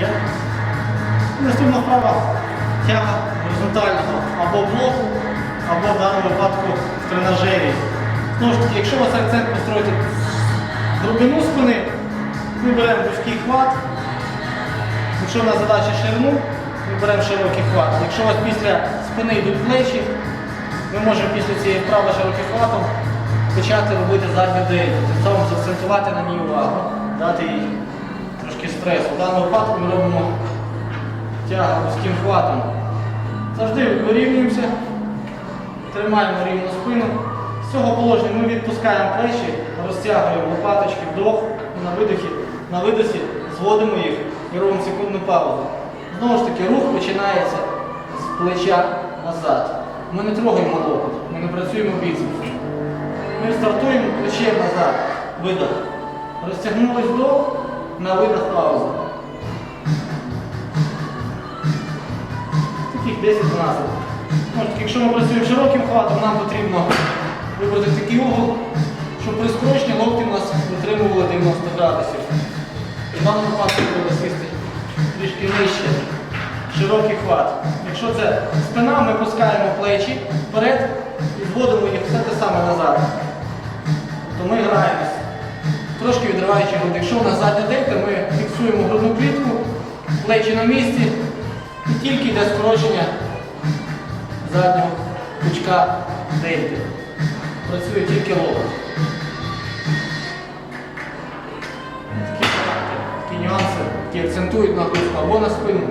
Є. Наступна вправа тяга горизонтального або блоку, або в даному випадку в тренажері. Знову ж таки, якщо у вас акцент построїти глибину спини, ми беремо вузький хват. Якщо в нас задача ширину, ми беремо широкий хват. Якщо у вас після спини йдуть плечі, ми можемо після цієї вправи широким хватом почати робити задню дельту. Тим самим заакцентувати на ній увагу, дати їй стресу. В даному випадку ми робимо тягу вузьким хватом. Завжди вирівнюємося, тримаємо рівну спину. З цього положення ми відпускаємо плечі, розтягуємо лопаточки вдох на видохі, на видосі зводимо їх і робимо секундну паузу. Знову ж таки, рух починається з плеча назад. Ми не трогаємо локоть, ми не працюємо біцепсом. Ми стартуємо плечем назад. Видох. Розтягнулись вдох, на видох пауза. Таких 10-12. Може, якщо ми працюємо широким хватом, нам потрібно вибрати такий угол, щоб при скороченні локті у нас витримували 90 градусів. В даному випадку треба сісти трішки нижче. Широкий хват. Якщо це спина, ми пускаємо плечі вперед і зводимо їх все те саме назад. То ми граємось. Трошки відриваючи груди. Якщо у нас задня дельта, ми фіксуємо грудну клітку, плечі на місці і тільки йде скорочення заднього пучка дельти. Працює тільки локоть. Такі, нюанси, які акцентують на спину, або на дельту.